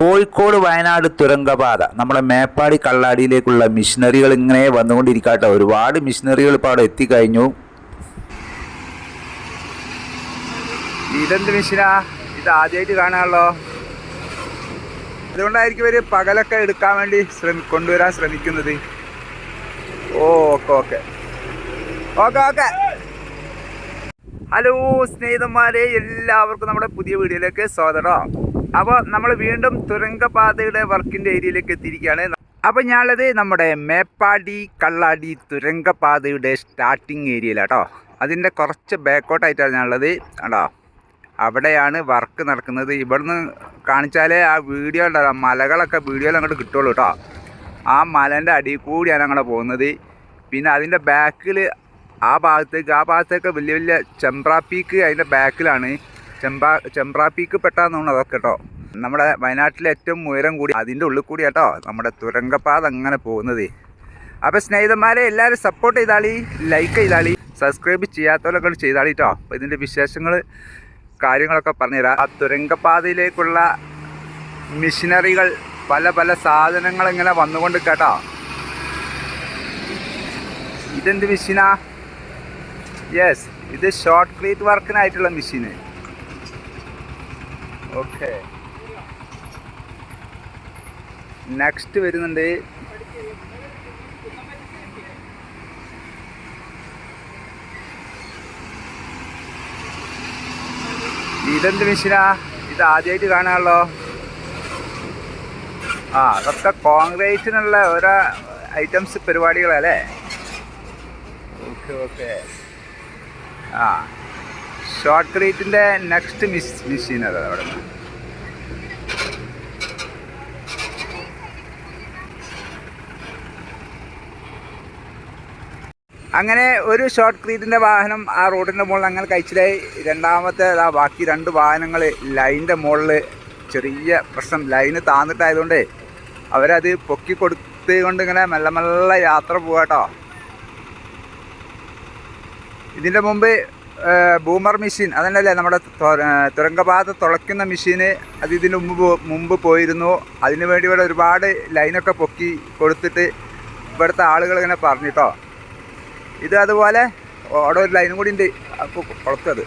കോഴിക്കോട് വയനാട് തുരങ്കപാത. നമ്മുടെ മേപ്പാടി കള്ളാടിയിലേക്കുള്ള മിഷനറികൾ ഇങ്ങനെ വന്നുകൊണ്ടിരിക്കട്ടെ. ഒരുപാട് മിഷനറികൾ ഇപ്പോൾ അവിടെ എത്തിക്കഴിഞ്ഞു. ഇതെന്ത് മിഷനാ ഇത് ആദ്യമായിട്ട് കാണാമല്ലോ അതുകൊണ്ടായിരിക്കും ഇവർ പകലൊക്കെ എടുക്കാൻ വേണ്ടി ശ്രമി കൊണ്ടുവരാൻ ശ്രമിക്കുന്നത്. ഓ okay okay. Okay okay. Hello സ്നേഹിതന്മാരെ എല്ലാവർക്കും നമ്മുടെ പുതിയ വീഡിയോയിലേക്ക് സ്വാഗതം അപ്പോൾ നമ്മൾ വീണ്ടും തുരങ്കപാതയുടെ വർക്കിന്റെ ഏരിയയിലേക്ക് എത്തിയിരിക്കുകയാണ്. അപ്പോൾ ഞാനത് നമ്മുടെ മേപ്പാടി കള്ളാടി തുരങ്കപാതയുടെ സ്റ്റാർട്ടിങ് ഏരിയയിലാട്ടോ അതിന്റെ കുറച്ച് ബാക്കോട്ടായിട്ടാണ് ഞാനുള്ളത്. കേട്ടോ അവിടെയാണ് വർക്ക് നടക്കുന്നത്. ഇവിടുന്ന് കാണിച്ചാലേ ആ വീഡിയോ ഉണ്ടാവും മലകളൊക്കെ വീഡിയോയിൽ അങ്ങോട്ട് കിട്ടുള്ളൂ കേട്ടോ ആ മലന്റെ അടിയിൽ കൂടിയാണ് അങ്ങോട്ട് പോകുന്നത്. പിന്നെ അതിന്റെ ബാക്കിൽ ആ ഭാഗത്തേക്ക് ആ ഭാഗത്തേക്ക് വലിയ വലിയ ചെമ്പ്രാ പീക്ക് അതിന്റെ ബാക്കിലാണ് ചെമ്പ്രാ ചെമ്പ്രാ പീക്ക് പെട്ടാന്നാണ് അതൊക്കെ കേട്ടോ നമ്മുടെ വയനാട്ടിലെ ഏറ്റവും ഉയരം കൂടി അതിന്റെ ഉള്ളിൽ കൂടി കേട്ടോ നമ്മുടെ തുരങ്കപ്പാത അങ്ങനെ പോകുന്നത്. അപ്പോൾ സ്നേഹിതന്മാരെ എല്ലാവരും സപ്പോർട്ട് ചെയ്താളി ലൈക്ക് ചെയ്താളി സബ്സ്ക്രൈബ് ചെയ്യാത്തവരൊക്കെ ചെയ്താളി കേട്ടോ അപ്പോൾ ഇതിന്റെ വിശേഷങ്ങൾ കാര്യങ്ങളൊക്കെ പറഞ്ഞുതരാം. ആ തുരങ്കപ്പാതയിലേക്കുള്ള മിഷനറികൾ പല പല സാധനങ്ങൾ ഇങ്ങനെ വന്നുകൊണ്ട് കേട്ടോ. ഇതെന്ത് മെഷീനാ യെസ് ഇത് ഷോർട്ട് ക്രീറ്റ് വർക്കിനായിട്ടുള്ള മെഷീന് ഓക്കെ നെക്സ്റ്റ് വരുന്നുണ്ട്. ഇതെന്ത് മെഷീനാ ഇത് ആദ്യമായിട്ട് കാണാമല്ലോ ആ അതൊക്കെ കോൺക്രീറ്റിനുള്ള ഓരോ ഐറ്റംസ് പരിപാടികളല്ലേ? ഓക്കെ ഓക്കെ ആ. ഷോർട്ട് ക്രീറ്റിന്റെ നെക്സ്റ്റ് മിസ് മെഷീൻ അതാ അവിടെ? അങ്ങനെ ഒരു ഷോർട്ട് ക്രീറ്റിന്റെ വാഹനം ആ റോഡിന്റെ മുകളിൽ അങ്ങനെ കഴിച്ചിലായി. രണ്ടാമത്തെ ആ ബാക്കി രണ്ട് വാഹനങ്ങൾ ലൈനിന്റെ മുകളിൽ ചെറിയ പ്രശ്നം. ലൈന് താന്നിട്ടായതുകൊണ്ട് അവരത് പൊക്കി കൊടുത്ത് കൊണ്ട് ഇങ്ങനെ മെല്ലെ മെല്ലെ യാത്ര പോവാട്ടോ ഇതിന്റെ മുമ്പ് ബൂമർ മെഷീൻ അതന്നല്ലേ നമ്മുടെ തുരങ്കപാത തുളയ്ക്കുന്ന മെഷീന് അത് ഇതിന് മുമ്പ് മുമ്പ് പോയിരുന്നു. അതിനു വേണ്ടി ഇവിടെ ഒരുപാട് ലൈനൊക്കെ പൊക്കി കൊടുത്തിട്ട് ഇവിടുത്തെ ആളുകൾ ഇങ്ങനെ പറഞ്ഞിട്ടോ ഇത് അതുപോലെ അവിടെ ഒരു ലൈനും കൂടി ഉണ്ട്. അപ്പോൾ കുളത്തത്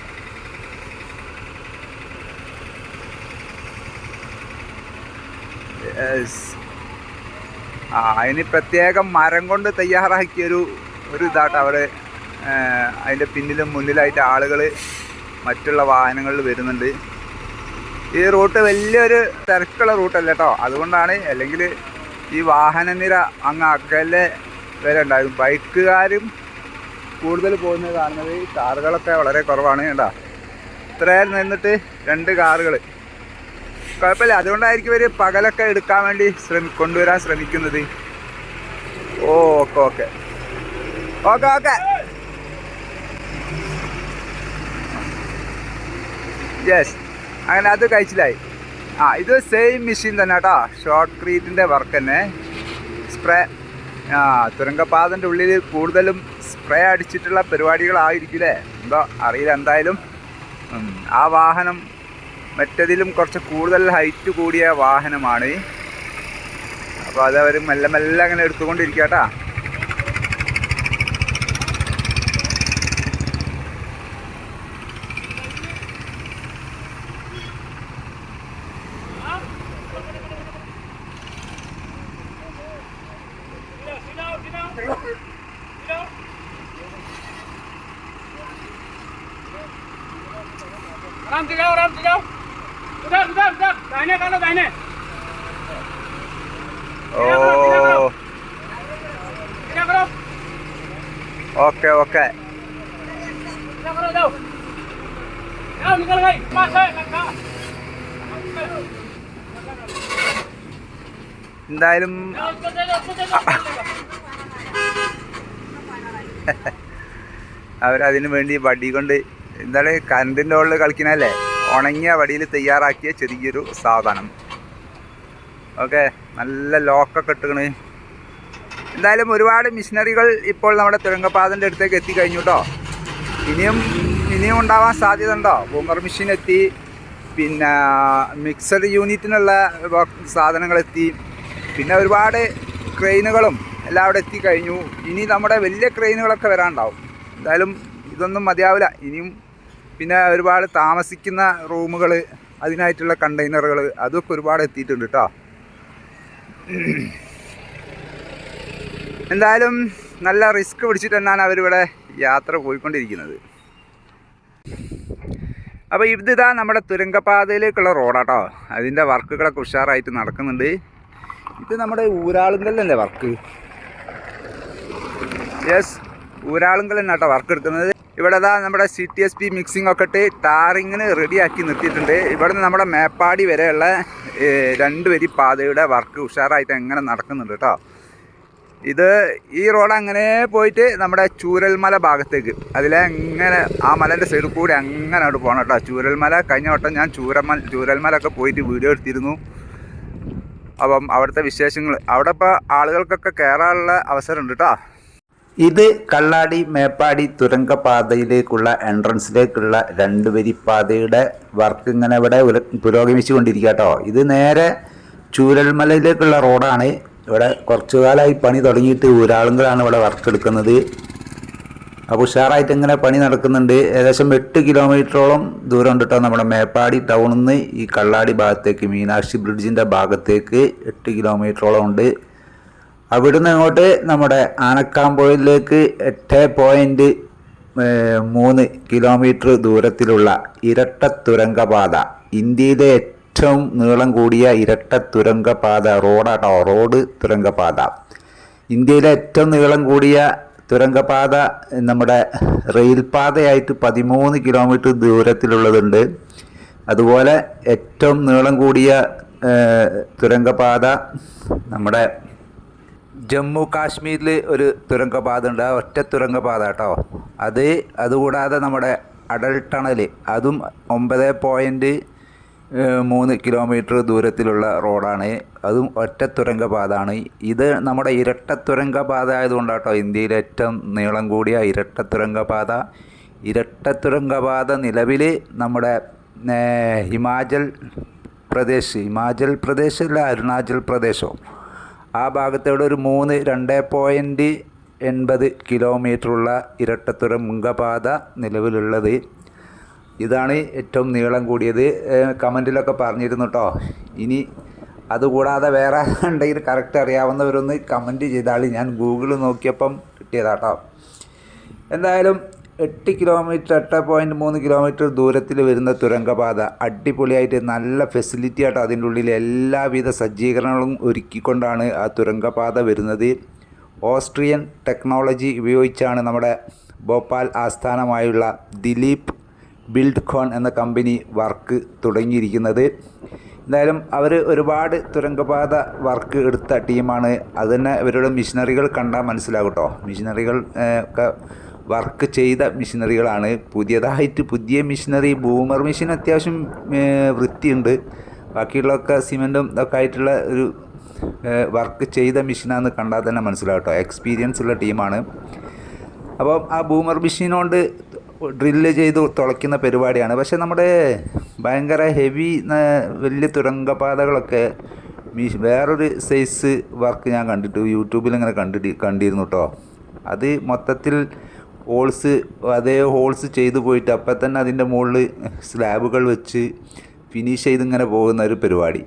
ആ അതിന് പ്രത്യേകം മരം കൊണ്ട് തയ്യാറാക്കിയൊരു ഒരു ഇതാട്ടോ അവിടെ. അതിന്റെ പിന്നിലും മുന്നിലായിട്ട് ആളുകൾ മറ്റുള്ള വാഹനങ്ങളിൽ വരുന്നുണ്ട്. ഈ റൂട്ട് വലിയൊരു തിരക്കുള്ള റൂട്ടല്ല കേട്ടോ അതുകൊണ്ടാണ് അല്ലെങ്കിൽ ഈ വാഹനനിര അങ്ങ് അകലെ വരെ ഉണ്ടായിരുന്നു ബൈക്കുകാരും കൂടുതൽ പോകുന്നത് കാണുന്നത് ഈ കാറുകളൊക്കെ വളരെ കുറവാണ് കേട്ടോ. ഇത്രയും നിന്നിട്ട് രണ്ട് കാറുകൾ കുഴപ്പമില്ല. അതുകൊണ്ടായിരിക്കും ഇവർ പകലൊക്കെ എടുക്കാൻ വേണ്ടി ശ്രമി കൊണ്ടുവരാൻ ശ്രമിക്കുന്നത്. ഓ okay okay. Okay okay. Yes അങ്ങനെ അത് കഴിച്ചിലായി. ആ ഇത് സെയിം മെഷീൻ തന്നെ കേട്ടോ. ഷോർട്ട് ക്രീറ്റിന്റെ വർക്ക് തന്നെ. സ്പ്രേ ആ തുരങ്കപാതന്റെ ഉള്ളിൽ കൂടുതലും സ്പ്രേ അടിച്ചിട്ടുള്ള പരിപാടികളായിരിക്കില്ലേ? എന്തോ അറിയില്ല എന്തായാലും. ആ വാഹനം മറ്റതിലും കുറച്ച് കൂടുതൽ ഹൈറ്റ് കൂടിയ വാഹനമാണ്. അപ്പോൾ അത് അവർ മെല്ലെ മെല്ലെ അങ്ങനെ എടുത്തുകൊണ്ടിരിക്കുക കേട്ടോ. ഒക്കെ. എന്തായാലും അവരതിനു വേണ്ടി വടി കൊണ്ട് എന്തായാലും കരണ്ടിന്റെ ഉള്ളിൽ കളിക്കണല്ലേ ഉണങ്ങിയ വടിയിൽ തയ്യാറാക്കിയ ചെറിയൊരു സാധനം. ഓക്കെ നല്ല ലോക്കൊക്കെ ഇട്ടുകണേ എന്തായാലും ഒരുപാട് മിഷനറികൾ ഇപ്പോൾ നമ്മുടെ തുരങ്കപാതന്റെ അടുത്തേക്ക് എത്തിക്കഴിഞ്ഞു കേട്ടോ ഇനിയും ഇനിയും ഉണ്ടാവാൻ സാധ്യത ഉണ്ടോ? ബൂമർ മെഷീൻ എത്തി പിന്നെ മിക്സഡ് യൂണിറ്റിനുള്ള സാധനങ്ങൾ എത്തി പിന്നെ ഒരുപാട് ക്രെയിനുകളും എല്ലാം അവിടെ എത്തിക്കഴിഞ്ഞു. ഇനി നമ്മുടെ വലിയ ക്രെയിനുകളൊക്കെ വരാനുണ്ടാവും. എന്തായാലും ഇതൊന്നും മതിയാവില്ല. ഇനിയും പിന്നെ ഒരുപാട് താമസിക്കുന്ന റൂമുകൾ അതിനായിട്ടുള്ള കണ്ടെയ്നറുകൾ അതൊക്കെ ഒരുപാട് എത്തിയിട്ടുണ്ട് കേട്ടോ എന്തായാലും നല്ല റിസ്ക് പിടിച്ചിട്ട് തന്നെയാണ് അവരിവിടെ യാത്ര പോയിക്കൊണ്ടിരിക്കുന്നത്. അപ്പോൾ ഇതിതാ നമ്മുടെ തുരങ്കപാതയിലേക്കുള്ള റോഡാട്ടോ. അതിന്റെ വർക്കുകളൊക്കെ ഉഷാറായിട്ട് നടക്കുന്നുണ്ട്. ഇത് നമ്മുടെ ഊരാളുങ്കലല്ലേ വർക്ക്. യെസ് ഊരാളുങ്കൽ തന്നെ കേട്ടോ വർക്ക് എടുക്കുന്നത്. ഇവിടെ ഇതാ നമ്മുടെ C T S P mixing ഒക്കെ ഇട്ട് ടാറിങ്ങിന് റെഡിയാക്കി നിർത്തിയിട്ടുണ്ട്. ഇവിടെ നിന്ന് നമ്മുടെ മേപ്പാടി വരെയുള്ള രണ്ട് വരി പാതയുടെ വർക്ക് ഉഷാറായിട്ട് എങ്ങനെ നടക്കുന്നുണ്ട് കേട്ടോ. ഇത് ഈ റോഡ് അങ്ങനെ പോയിട്ട് നമ്മുടെ ചൂരൽമല ഭാഗത്തേക്ക്. അതിലെ എങ്ങനെ ആ മലന്റെ സൈഡിൽ കൂടി അങ്ങനെ അങ്ങോട്ട് പോകണം കേട്ടോ. ചൂരൽമല കഴിഞ്ഞ വട്ടം ഞാൻ ചൂരമ ചൂരൽമല ഒക്കെ പോയിട്ട് വീഡിയോ എടുത്തിരുന്നു. അപ്പം അവിടുത്തെ വിശേഷങ്ങൾ. അവിടെ ഇപ്പോൾ ആളുകൾക്കൊക്കെ കയറാനുള്ള അവസരമുണ്ട് കേട്ടോ. ഇത് കള്ളാടി മേപ്പാടി തുരങ്കപാതയിലേക്കുള്ള എൻട്രൻസിലേക്കുള്ള രണ്ട് വരി പാതയുടെ വർക്ക് ഇങ്ങനെ ഇവിടെ പുരോഗമിച്ചു കൊണ്ടിരിക്കുക കേട്ടോ. ഇത് നേരെ ചൂരൽമലയിലേക്കുള്ള റോഡാണ് ഇവിടെ കുറച്ചു കാലമായി പണി തുടങ്ങിയിട്ട് ഒരാളുകളാണ് ഇവിടെ വർക്ക് എടുക്കുന്നത് അപ്പോൾ ഉഷാറായിട്ട് ഇങ്ങനെ പണി നടക്കുന്നുണ്ട്. ഏകദേശം എട്ട് കിലോമീറ്ററോളം ദൂരം ഉണ്ടിട്ടോ നമ്മുടെ മേപ്പാടി ടൗണിൽ നിന്ന് ഈ കള്ളാടി ഭാഗത്തേക്ക് മീനാക്ഷി ബ്രിഡ്ജിന്റെ ഭാഗത്തേക്ക് എട്ട് കിലോമീറ്ററോളം ഉണ്ട്. അവിടുന്ന് അങ്ങോട്ട് നമ്മുടെ ആനക്കാമ്പുഴയിലേക്ക് എട്ട് പോയിന്റ് മൂന്ന് കിലോമീറ്റർ ദൂരത്തിലുള്ള ഇരട്ട തുരങ്കപാത ഇന്ത്യയിലെ ഏറ്റവും നീളം കൂടിയ ഇരട്ട തുരങ്കപാത റോഡാട്ടോ റോഡ് തുരങ്കപാത. ഇന്ത്യയിലെ ഏറ്റവും നീളം കൂടിയ തുരങ്കപാത നമ്മുടെ റെയിൽ പാതയായിട്ട് പതിമൂന്ന് കിലോമീറ്റർ ദൂരത്തിലുള്ളതുണ്ട്. അതുപോലെ ഏറ്റവും നീളം കൂടിയ തുരങ്കപാത നമ്മുടെ ജമ്മു കാശ്മീരിൽ ഒരു തുരങ്കപാത ഉണ്ട്. ആ ഒറ്റ തുരങ്കപാത കേട്ടോ അത് അതുകൂടാതെ നമ്മുടെ അടൽ ടണൽ അതും ഒമ്പത് പോയിന്റ് മൂന്ന് കിലോമീറ്റർ ദൂരത്തിലുള്ള റോഡാണ്. അതും ഒറ്റ തുരങ്കപാതയാണ് ഇത് നമ്മുടെ ഇരട്ട പാത ആയതുകൊണ്ടാട്ടോ ഇന്ത്യയിലെ ഏറ്റവും നീളം കൂടിയ ഇരട്ട പാത ഇരട്ട പാത നിലവിൽ നമ്മുടെ ഹിമാചൽ പ്രദേശ് ഹിമാചൽ പ്രദേശ് അല്ല അരുണാചൽ പ്രദേശോ. ആ ഭാഗത്തോടെ ഒരു മൂന്ന് രണ്ട് പോയിന്റ് എൺപത് കിലോമീറ്ററുള്ള ഇരട്ടത്തുരങ്കപാത നിലവിലുള്ളത്. ഇതാണ് ഏറ്റവും നീളം കൂടിയത്. കമന്റിലൊക്കെ പറഞ്ഞിരുന്നു കേട്ടോ ഇനി അതുകൂടാതെ വേറെ ഉണ്ടെങ്കിൽ കറക്റ്റ് അറിയാവുന്നവരൊന്ന് കമന്റ് ചെയ്താൽ ഞാൻ ഗൂഗിൾ നോക്കിയപ്പം കിട്ടിയതാട്ടോ എന്തായാലും എട്ട് കിലോമീറ്റർ എട്ട് പോയിന്റ് മൂന്ന് കിലോമീറ്റർ ദൂരത്തിൽ വരുന്ന തുരങ്കപാത അടിപൊളിയായിട്ട് നല്ല ഫെസിലിറ്റി ആയിട്ട് അതിന്റെ ഉള്ളിൽ എല്ലാവിധ സജ്ജീകരണങ്ങളും ഒരുക്കിക്കൊണ്ടാണ് ആ തുരങ്കപാത വരുന്നത്. ഓസ്ട്രിയൻ ടെക്നോളജി ഉപയോഗിച്ചാണ് നമ്മുടെ ഭോപ്പാൽ ആസ്ഥാനമായുള്ള ദിലീപ് ബിൽഡ്കോൺ എന്ന കമ്പനി വർക്ക് തുടങ്ങിയിരിക്കുന്നത്. എന്തായാലും അവർ ഒരുപാട് തുരങ്കപാത വർക്ക് എടുത്ത ടീമാണ് അത് തന്നെ ഇവരുടെ മിഷനറികൾ കണ്ടാൽ മനസ്സിലാകും കേട്ടോ മിഷനറികൾ ഒക്കെ വർക്ക് ചെയ്ത മിഷനറികളാണ് പുതിയതായിട്ട് പുതിയ മിഷനറി ബൂമർ മിഷൻ അത്യാവശ്യം വൃത്തിയുണ്ട്. ബാക്കിയുള്ളതൊക്കെ സിമെന്റും ഇതൊക്കെ ആയിട്ടുള്ള ഒരു വർക്ക് ചെയ്ത മെഷീനാണെന്ന് കണ്ടാൽ തന്നെ മനസ്സിലാവും കേട്ടോ എക്സ്പീരിയൻസ് ഉള്ള ടീമാണ് അപ്പം ആ ബൂമർ മെഷീൻ കൊണ്ട് ഡ്രില്ല് ചെയ്ത് തുളയ്ക്കുന്ന പരിപാടിയാണ്. പക്ഷെ നമ്മുടെ ഭയങ്കര ഹെവി വലിയ തുരങ്കപാതകളൊക്കെ മീ- വേറൊരു സൈസ് വർക്ക് ഞാൻ കണ്ടിട്ട്. യൂട്യൂബിൽ ഇങ്ങനെ കണ്ടിട്ട് കണ്ടിരുന്നു കേട്ടോ അത് മൊത്തത്തിൽ ഹോൾസ് അതേ ഹോൾസ് ചെയ്തു പോയിട്ട് അപ്പം തന്നെ അതിന്റെ മുകളിൽ സ്ലാബുകൾ വെച്ച് ഫിനിഷ് ചെയ്ത് ഇങ്ങനെ പോകുന്ന ഒരു പരിപാടി.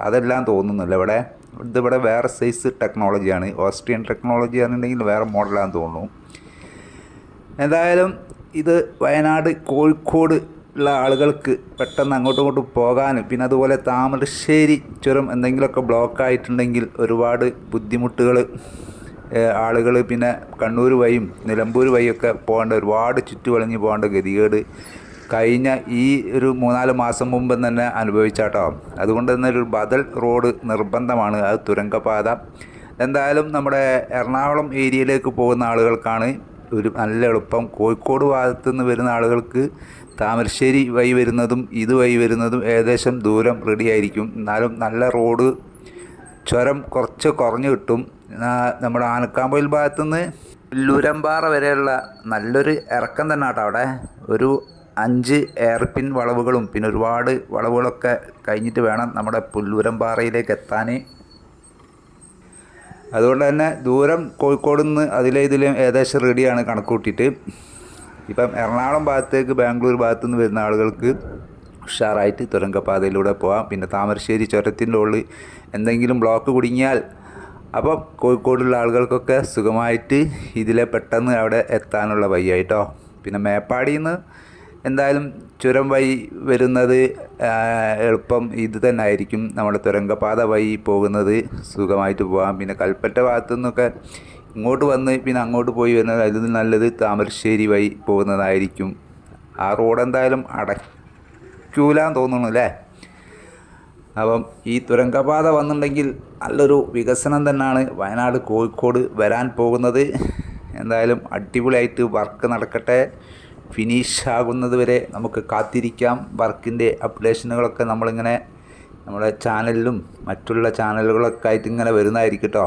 അതെല്ലാം തോന്നുന്നില്ല. ഇവിടെ ഇതിവിടെ വേറെ സൈസ് ടെക്നോളജിയാണ് ഓസ്ട്രിയൻ ടെക്നോളജി ആണെന്നുണ്ടെങ്കിൽ വേറെ മോഡലാണെന്ന് തോന്നുന്നു. എന്തായാലും ഇത് വയനാട് കോഴിക്കോട് ഉള്ള ആളുകൾക്ക് പെട്ടെന്ന് അങ്ങോട്ടും ഇങ്ങോട്ടും പോകാനും പിന്നെ അതുപോലെ താമരശ്ശേരി ചുരം എന്തെങ്കിലുമൊക്കെ ബ്ലോക്ക് ആയിട്ടുണ്ടെങ്കിൽ ഒരുപാട് ബുദ്ധിമുട്ടുകൾ ആളുകൾ പിന്നെ കണ്ണൂർ വഴിയും നിലമ്പൂർ വഴിയൊക്കെ പോകേണ്ട ഒരുപാട് ചുറ്റുവളഞ്ഞ് പോകേണ്ട ഗതികേട് കഴിഞ്ഞ ഈ ഒരു മൂന്നാൽ മാസം മുമ്പ് തന്നെ അനുഭവിച്ചാട്ടോ. അതുകൊണ്ട് തന്നെ ഒരു ബദൽ റോഡ് നിർബന്ധമാണ് അത് തുരങ്കപാത. എന്തായാലും നമ്മുടെ എറണാകുളം ഏരിയയിലേക്ക് പോകുന്ന ആളുകൾക്കാണ് ഒരു നല്ല എളുപ്പം. കോഴിക്കോട് ഭാഗത്ത് നിന്ന് വരുന്ന ആളുകൾക്ക് താമരശ്ശേരി വഴി വരുന്നതും ഇത് വഴി വരുന്നതും ഏകദേശം ദൂരം റെഡി ആയിരിക്കും. എന്നാലും നല്ല റോഡ് ചുരം കുറച്ച് കുറഞ്ഞു കിട്ടും. നമ്മുടെ ആനക്കാമ്പൊയിൽ ഭാഗത്തുനിന്ന് ലുരമ്പാറ വരെയുള്ള നല്ലൊരു ഇറക്കം തന്നെ കേട്ടോ അവിടെ. ഒരു അഞ്ച് എയർപിൻ വളവുകളും പിന്നെ ഒരുപാട് വളവുകളൊക്കെ കഴിഞ്ഞിട്ട് വേണം നമ്മുടെ പുല്ലൂരമ്പാറയിലേക്ക് എത്താൻ. അതുകൊണ്ട് തന്നെ ദൂരം കോഴിക്കോട് നിന്ന് അതിലെ ഇതിലും ഏകദേശം റെഡിയാണ് കണക്ക് കൂട്ടിയിട്ട്. ഇപ്പം എറണാകുളം ഭാഗത്തേക്ക് ബാംഗ്ലൂർ ഭാഗത്തു നിന്ന് വരുന്ന ആളുകൾക്ക് ഉഷാറായിട്ട് തുരങ്കപ്പാതയിലൂടെ പോകാം പിന്നെ താമരശ്ശേരി ചുരത്തിന്റെ ഉള്ളിൽ എന്തെങ്കിലും ബ്ലോക്ക് കുടുങ്ങിയാൽ അപ്പം കോഴിക്കോടുള്ള ആളുകൾക്കൊക്കെ സുഖമായിട്ട് ഇതിലെ പെട്ടെന്ന് അവിടെ എത്താനുള്ള വയ്യായിട്ടോ. പിന്നെ മേപ്പാടിയിൽ നിന്ന് എന്തായാലും ചുരം വഴി വരുന്നത് എളുപ്പം ഇത് തന്നെ ആയിരിക്കും നമ്മൾ തുരങ്കപാത വഴി പോകുന്നത് സുഖമായിട്ട് പോകാം പിന്നെ കൽപ്പറ്റ ഭാഗത്തു നിന്നൊക്കെ ഇങ്ങോട്ട് വന്ന് പിന്നെ അങ്ങോട്ട് പോയി വരുന്നത് അതിൽ നല്ലത് താമരശ്ശേരി വഴി പോകുന്നതായിരിക്കും. ആ റോഡ് എന്തായാലും അടയ്ക്കൂലാന്ന് തോന്നുന്നു അല്ലേ? അപ്പം ഈ തുരങ്കപാത വന്നിട്ടുണ്ടെങ്കിൽ നല്ലൊരു വികസനം തന്നെയാണ് വയനാട് കോഴിക്കോട് വരാൻ പോകുന്നത്. എന്തായാലും അടിപൊളിയായിട്ട് വർക്ക് നടക്കട്ടെ. ഫിനിഷ് വരെ നമുക്ക് കാത്തിരിക്കാം. വർക്കിന്റെ അപ്ഡേഷനുകളൊക്കെ നമ്മളിങ്ങനെ നമ്മുടെ ചാനലിലും മറ്റുള്ള ചാനലുകളൊക്കെ ആയിട്ട് ഇങ്ങനെ വരുന്നതായിരിക്കും കേട്ടോ.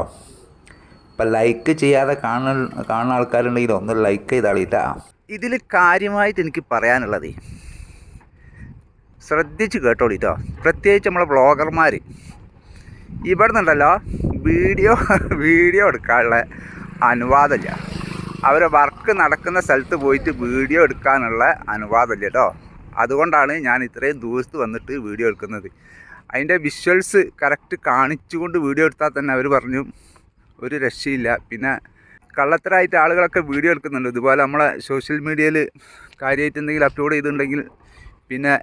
ഇപ്പം ലൈക്ക് ചെയ്യാതെ കാണുന്ന കാണുന്ന ആൾക്കാരുണ്ടെങ്കിൽ ഒന്ന് ലൈക്ക് ചെയ്താളിട്ടാ ഇതിൽ കാര്യമായിട്ട് എനിക്ക് പറയാനുള്ളത് ശ്രദ്ധിച്ച് കേട്ടോളി കേട്ടോ. പ്രത്യേകിച്ച് നമ്മളെ ബ്ലോഗർമാർ ഇവിടെ നിന്നുണ്ടല്ലോ വീഡിയോ വീഡിയോ എടുക്കാനുള്ള അനുവാദമില്ല. അവരെ വർക്ക് നടക്കുന്ന സ്ഥലത്ത് പോയിട്ട് വീഡിയോ എടുക്കാനുള്ള അനുവാദമില്ല കേട്ടോ അതുകൊണ്ടാണ് ഞാൻ ഇത്രയും ദൂരത്ത് വന്നിട്ട് വീഡിയോ എടുക്കുന്നത്. അതിന്റെ വിഷ്വൽസ് കറക്റ്റ് കാണിച്ചുകൊണ്ട് വീഡിയോ എടുത്താൽ തന്നെ അവർ പറഞ്ഞു ഒരു രക്ഷയില്ല. പിന്നെ കള്ളത്തരായിട്ട് ആളുകളൊക്കെ വീഡിയോ എടുക്കുന്നുണ്ട്. ഇതുപോലെ നമ്മളെ സോഷ്യൽ മീഡിയയിൽ കാര്യമായിട്ട് എന്തെങ്കിലും അപ്ലോഡ് ചെയ്തിട്ടുണ്ടെങ്കിൽ പിന്നെ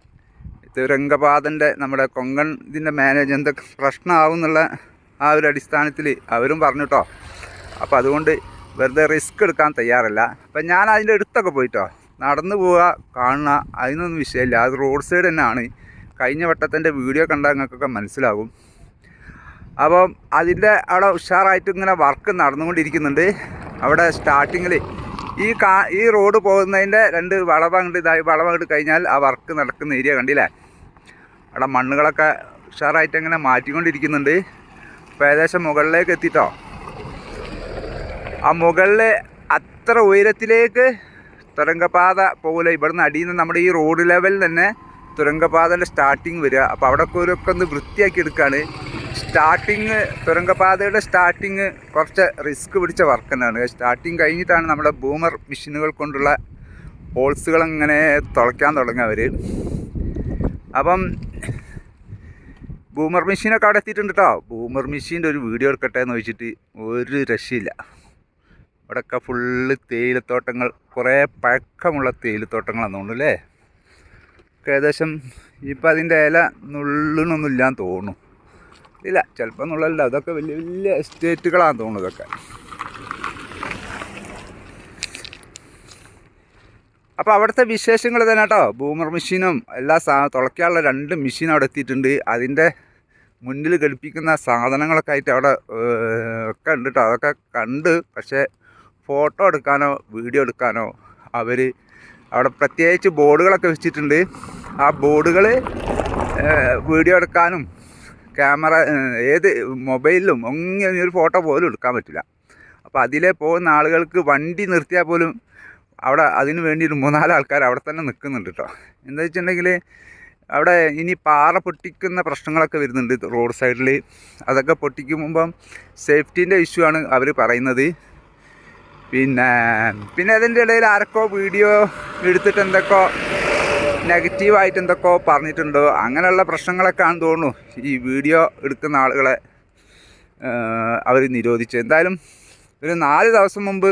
തുരങ്കപാതന്റെ നമ്മുടെ കൊങ്കൺ ഇതിന്റെ മാനേജ് എന്തൊക്കെ പ്രശ്നമാവും എന്നുള്ള ആ ഒരു അടിസ്ഥാനത്തിൽ അവരും പറഞ്ഞു കേട്ടോ അപ്പോൾ അതുകൊണ്ട് വെറുതെ റിസ്ക് എടുക്കാൻ തയ്യാറല്ല. അപ്പം ഞാൻ അതിന്റെ അടുത്തൊക്കെ പോയിട്ടോ. നടന്നു പോവുക കാണുക അതിനൊന്നും വിഷയമില്ല. അത് റോഡ് സൈഡ് തന്നെയാണ്. കഴിഞ്ഞ വട്ടത്തിന്റെ വീഡിയോ കണ്ടാൽ നിങ്ങൾക്കൊക്കെ മനസ്സിലാകും. അപ്പം അതിന്റെ അവിടെ ഉഷാറായിട്ട് ഇങ്ങനെ വർക്ക് നടന്നുകൊണ്ടിരിക്കുന്നുണ്ട്. അവിടെ സ്റ്റാർട്ടിങ്ങിൽ ഈ കാ ഈ റോഡ് പോകുന്നതിന്റെ രണ്ട് വളവ് അങ്ങോട്ട് ഇതായി വളവ് അങ്ങോട്ട് കഴിഞ്ഞാൽ ആ വർക്ക് നടക്കുന്ന ഏരിയ കണ്ടില്ലേ? അവിടെ മണ്ണുകളൊക്കെ ഉഷാറായിട്ട് അങ്ങനെ മാറ്റിക്കൊണ്ടിരിക്കുന്നുണ്ട്. അപ്പോൾ ഏകദേശം മുകളിലേക്ക് എത്തിട്ടോ. ആ മുകളിൽ അത്ര ഉയരത്തിലേക്ക് തുരങ്കപാത പോകില്ല. ഇവിടുന്ന് അടിയിൽ നിന്ന് നമ്മുടെ ഈ റോഡ് ലെവലിൽ തന്നെ തുരങ്കപാതയുടെ സ്റ്റാർട്ടിങ് വരിക. അപ്പോൾ അവിടെ ഒക്കെ ഒന്ന് വൃത്തിയാക്കി എടുക്കുകയാണ് സ്റ്റാർട്ടിങ് തുരങ്കപാതയുടെ സ്റ്റാർട്ടിങ് കുറച്ച് റിസ്ക് പിടിച്ച വർക്ക് തന്നെയാണ്. സ്റ്റാർട്ടിങ് കഴിഞ്ഞിട്ടാണ് നമ്മുടെ ബൂമർ മെഷീനുകൾ കൊണ്ടുള്ള ഹോൾസുകൾ അങ്ങനെ തുളയ്ക്കാൻ തുടങ്ങുക അവർ അപ്പം ബൂമർ മെഷീനൊക്കെ അവിടെ എത്തിയിട്ടുണ്ട് കേട്ടോ ബൂമർ മെഷീന്റെ ഒരു വീഡിയോ എടുക്കട്ടെ എന്ന് ചോദിച്ചിട്ട് ഒരു രക്ഷയില്ല. ഇവിടെയൊക്കെ ഫുള്ള് തേയിലത്തോട്ടങ്ങൾ കുറേ പഴക്കമുള്ള തേയിലത്തോട്ടങ്ങളാണ് തോന്നുന്നു അല്ലേ? ഏകദേശം ഇപ്പം അതിന്റെ ഇല നുള്ളണമൊന്നുമില്ലാന്ന് തോന്നുന്നു. ഇല്ല ചിലപ്പോൾ നുള്ളല്ല അതൊക്കെ വലിയ വലിയ എസ്റ്റേറ്റുകളാണ് തോന്നുന്നു ഇതൊക്കെ. അപ്പോൾ അവിടുത്തെ വിശേഷങ്ങൾ തന്നെ കേട്ടോ. ബൂമർ മെഷീനും എല്ലാ സാ തുളയ്ക്കാനുള്ള രണ്ട് മെഷീൻ അവിടെ എത്തിയിട്ടുണ്ട്. അതിന്റെ മുന്നിൽ ഘടിപ്പിക്കുന്ന സാധനങ്ങളൊക്കെ ആയിട്ട് അവിടെ ഒക്കെ ഉണ്ട് കേട്ടോ. അതൊക്കെ കണ്ട് പക്ഷേ ഫോട്ടോ എടുക്കാനോ വീഡിയോ എടുക്കാനോ അവർ അവിടെ പ്രത്യേകിച്ച് ബോർഡുകളൊക്കെ വെച്ചിട്ടുണ്ട്. ആ ബോർഡുകൾ വീഡിയോ എടുക്കാനും ക്യാമറ ഏത് മൊബൈലിലും ഒന്നും ഒരു ഫോട്ടോ പോലും എടുക്കാൻ പറ്റില്ല. അപ്പോൾ അതിലെ പോകുന്ന ആളുകൾക്ക് വണ്ടി നിർത്തിയാൽ പോലും അവിടെ അതിന് വേണ്ടി ഒരു മൂന്നാൽ ആൾക്കാർ അവിടെ തന്നെ നിൽക്കുന്നുണ്ട് കേട്ടോ. എന്താ വെച്ചിട്ടുണ്ടെങ്കിൽ അവിടെ ഇനി പാറ പൊട്ടിക്കുന്ന പ്രശ്നങ്ങളൊക്കെ വരുന്നുണ്ട് റോഡ് സൈഡിൽ അതൊക്കെ പൊട്ടിക്കുമ്പം സേഫ്റ്റീന്റെ ഇഷ്യൂ ആണ് അവർ പറയുന്നത്. പിന്നെ പിന്നെ അതിന്റെ ഇടയിൽ ആർക്കോ വീഡിയോ എടുത്തിട്ട് എന്തൊക്കെ നെഗറ്റീവായിട്ട് എന്തൊക്കെയോ പറഞ്ഞിട്ടുണ്ടോ. അങ്ങനെയുള്ള പ്രശ്നങ്ങളൊക്കെ ആണെന്ന് തോന്നുന്നു. ഈ വീഡിയോ എടുക്കുന്ന ആളുകളെ അവർ നിരോധിച്ചു. എന്തായാലും ഒരു നാല് ദിവസം മുമ്പ്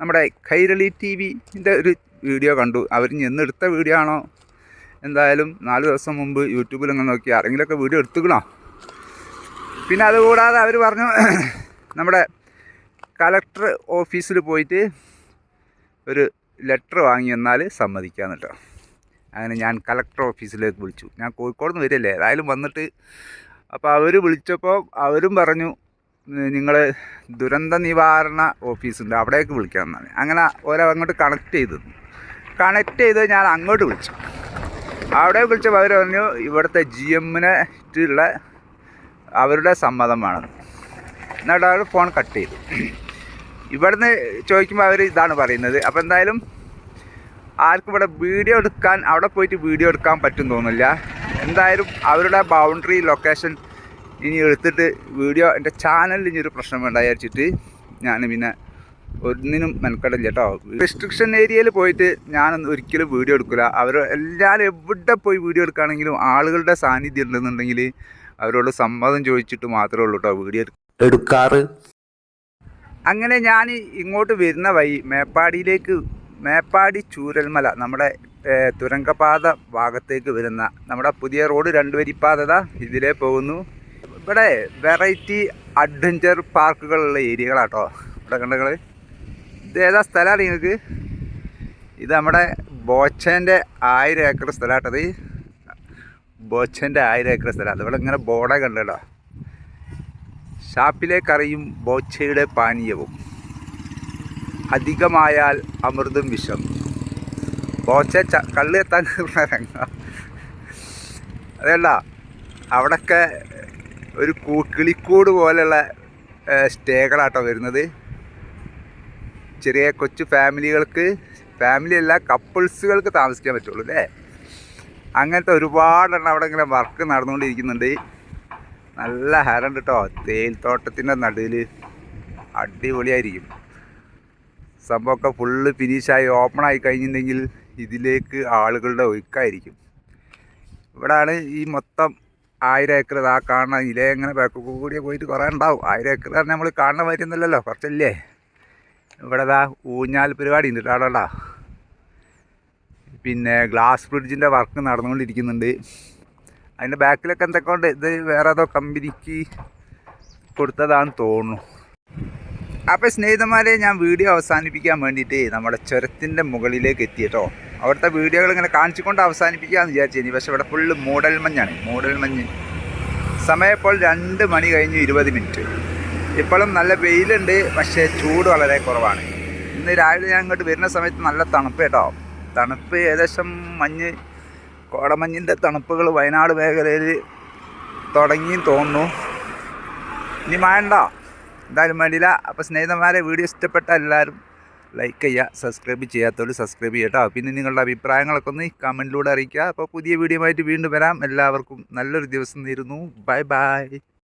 നമ്മുടെ കൈരളി ടി വിന്റെ ഒരു വീഡിയോ കണ്ടു. അവർ എന്നെടുത്ത വീഡിയോ ആണോ? എന്തായാലും നാല് ദിവസം മുമ്പ് യൂട്യൂബിൽ അങ്ങനെ നോക്കി. ആരെങ്കിലുമൊക്കെ വീഡിയോ എടുത്തുക്കണോ? പിന്നെ അതുകൂടാതെ അവർ പറഞ്ഞു നമ്മുടെ കലക്ടർ ഓഫീസിൽ പോയിട്ട് ഒരു ലെറ്റർ വാങ്ങി വന്നാൽ സമ്മതിക്കാം കേട്ടോ. അങ്ങനെ ഞാൻ കലക്ടർ ഓഫീസിലേക്ക് വിളിച്ചു. ഞാൻ കോഴിക്കോട് നിന്ന് വരില്ലേ ഏതായാലും വന്നിട്ട് അപ്പോൾ അവർ വിളിച്ചപ്പോൾ അവരും പറഞ്ഞു നിങ്ങൾ ദുരന്ത നിവാരണ ഓഫീസുണ്ട് അവിടേക്ക് വിളിക്കാമെന്നാണ് അങ്ങനെ ഓരോ അങ്ങോട്ട് കണക്ട് ചെയ്തു. കണക്ട് ചെയ്ത് ഞാൻ അങ്ങോട്ട് വിളിച്ചു. അവിടെ വിളിച്ചപ്പോൾ അവർ പറഞ്ഞു ഇവിടുത്തെ ജി ഉള്ള അവരുടെ സമ്മതം വേണം എന്നിട്ട് അവർ ഫോൺ കട്ട് ചെയ്തു. ഇവിടുന്ന് ചോദിക്കുമ്പോൾ അവർ ഇതാണ് പറയുന്നത്. അപ്പോൾ എന്തായാലും ആർക്കും ഇവിടെ വീഡിയോ എടുക്കാൻ അവിടെ പോയിട്ട് വീഡിയോ എടുക്കാൻ പറ്റും തോന്നില്ല എന്തായാലും അവരുടെ ബൗണ്ടറി ലൊക്കേഷൻ ഇനി എടുത്തിട്ട് വീഡിയോ എന്റെ ചാനലിൽ ഇനി ഒരു പ്രശ്നം വേണ്ട ഞാൻ പിന്നെ ഒന്നിനും മെനക്കെടില്ല കേട്ടോ റെസ്ട്രിക്ഷൻ ഏരിയയിൽ പോയിട്ട് ഞാനൊന്നും ഒരിക്കലും വീഡിയോ എടുക്കില്ല അവർ എല്ലാവരും എവിടെ പോയി വീഡിയോ എടുക്കുകയാണെങ്കിലും ആളുകളുടെ സാന്നിധ്യം ഉണ്ടെന്നുണ്ടെങ്കിൽ അവരോട് സമ്മതം ചോദിച്ചിട്ട് മാത്രമേ ഉള്ളൂ കേട്ടോ വീഡിയോ എടുക്കാറ്. അങ്ങനെ ഞാൻ ഇങ്ങോട്ട് വരുന്ന വഴി മേപ്പാടിയിലേക്ക് മേപ്പാടി ചൂരൽമല നമ്മുടെ തുരങ്കപാത ഭാഗത്തേക്ക് വരുന്ന നമ്മുടെ പുതിയ റോഡ് രണ്ട് വരിപ്പാതത ഇതിലേ പോകുന്നു. ഇവിടെ വെറൈറ്റി അഡ്വഞ്ചർ പാർക്കുകളുള്ള ഏരിയകളാട്ടോ ഇവിടെ കണ്ടങ്ങൾ ഇത് ഏതാ സ്ഥലമാണ് നിങ്ങൾക്ക് ഇത് നമ്മുടെ ബോച്ചേന്റെ ആയിരം ഏക്കർ സ്ഥലമാട്ടത് ബോച്ചേന്റെ ആയിരം ഏക്കർ സ്ഥലം. അതുപോലെ ഇങ്ങനെ ബോർഡെ കണ്ടല്ലോ ഷാപ്പിലെ കറിയും ബോച്ചയുടെ പാനീയവും. അധികമായാൽ അമൃതും വിഷം. ബോച്ച ച കള്ളെത്താൻ രംഗ അതല്ല അവിടൊക്കെ ഒരു കിളിക്കൂട് പോലെയുള്ള സ്റ്റേകളാട്ടോ വരുന്നത്. ചെറിയ കൊച്ചു ഫാമിലികൾക്ക് ഫാമിലി അല്ല കപ്പിൾസുകൾക്ക് താമസിക്കാൻ പറ്റുള്ളൂ അല്ലേ? അങ്ങനത്തെ ഒരുപാടെണ്ണം അവിടെ ഇങ്ങനെ വർക്ക് നടന്നുകൊണ്ടിരിക്കുന്നുണ്ട്. നല്ല ഹരണ്ട് കേട്ടോ തേയിൽത്തോട്ടത്തിന്റെ നടുവിൽ അടിപൊളിയായിരിക്കും. സംഭവമൊക്കെ ഫുള്ള് ഫിനിഷായി ഓപ്പൺ ആയി കഴിഞ്ഞിട്ടുണ്ടെങ്കിൽ ഇതിലേക്ക് ആളുകളുടെ ഒഴുക്കായിരിക്കും. ഇവിടാണ് ഈ മൊത്തം ആയിരം ഏക്കർ ആ കാണുന്ന ഇല എങ്ങനെ ബാക്ക് കൂടി പോയിട്ട് കുറേ ഉണ്ടാവും. ആയിരം ഏക്കർ പറഞ്ഞാൽ നമ്മൾ കാണുന്ന വരുന്നില്ലല്ലോ കുറച്ചല്ലേ? ഇവിടെ ദാ ഊഞ്ഞാൽ പരിപാടി ഉണ്ട് കേട്ടോ പിന്നെ ഗ്ലാസ് ബ്രിഡ്ജിന്റെ വർക്ക് നടന്നുകൊണ്ടിരിക്കുന്നുണ്ട്. അതിന്റെ ബാക്കിലൊക്കെ എന്തൊക്കെ ഉണ്ട് ഇത് വേറെ ഏതോ കമ്പനിക്ക് കൊടുത്തതാണെന്ന് തോന്നുന്നു. അപ്പോൾ സ്നേഹിതന്മാരെ ഞാൻ വീഡിയോ അവസാനിപ്പിക്കാൻ വേണ്ടിയിട്ട് നമ്മുടെ ചുരത്തിന്റെ മുകളിലേക്ക് എത്തി കേട്ടോ. അവിടുത്തെ വീഡിയോകൾ ഇങ്ങനെ കാണിച്ചുകൊണ്ട് അവസാനിപ്പിക്കാമെന്ന് വിചാരിച്ചു പക്ഷെ ഇവിടെ ഫുള്ള് മൂടൽ മഞ്ഞാണ്. മൂടൽ മഞ്ഞ്. സമയപ്പോൾ രണ്ട് മണി കഴിഞ്ഞ് ഇരുപത് മിനിറ്റ്. ഇപ്പോഴും നല്ല വെയിലുണ്ട് പക്ഷേ ചൂട് വളരെ കുറവാണ്. ഇന്ന് രാവിലെ ഞാൻ ഇങ്ങോട്ട് വരുന്ന സമയത്ത് നല്ല തണുപ്പ് കേട്ടോ. തണുപ്പ് ഏകദേശം മഞ്ഞ് കോടമഞ്ഞിന്റെ തണുപ്പുകൾ വയനാട് മേഖലയിൽ തുടങ്ങിയും തോന്നുന്നു. ഇനി വേണ്ട എന്തായാലും വേണ്ടിയില്ല അപ്പോൾ സ്നേഹിതന്മാരെ വീഡിയോ ഇഷ്ടപ്പെട്ട എല്ലാവരും ലൈക്ക് ചെയ്യുക സബ്സ്ക്രൈബ് ചെയ്യാത്തവർ സബ്സ്ക്രൈബ് ചെയ്യട്ടോ. പിന്നെ നിങ്ങളുടെ അഭിപ്രായങ്ങളൊക്കെ ഒന്ന് കമന്റിലൂടെ അറിയിക്കുക. അപ്പോൾ പുതിയ വീഡിയോ ആയിട്ട് വീണ്ടും വരാം. എല്ലാവർക്കും നല്ലൊരു ദിവസം നേരുന്നു. Bye bye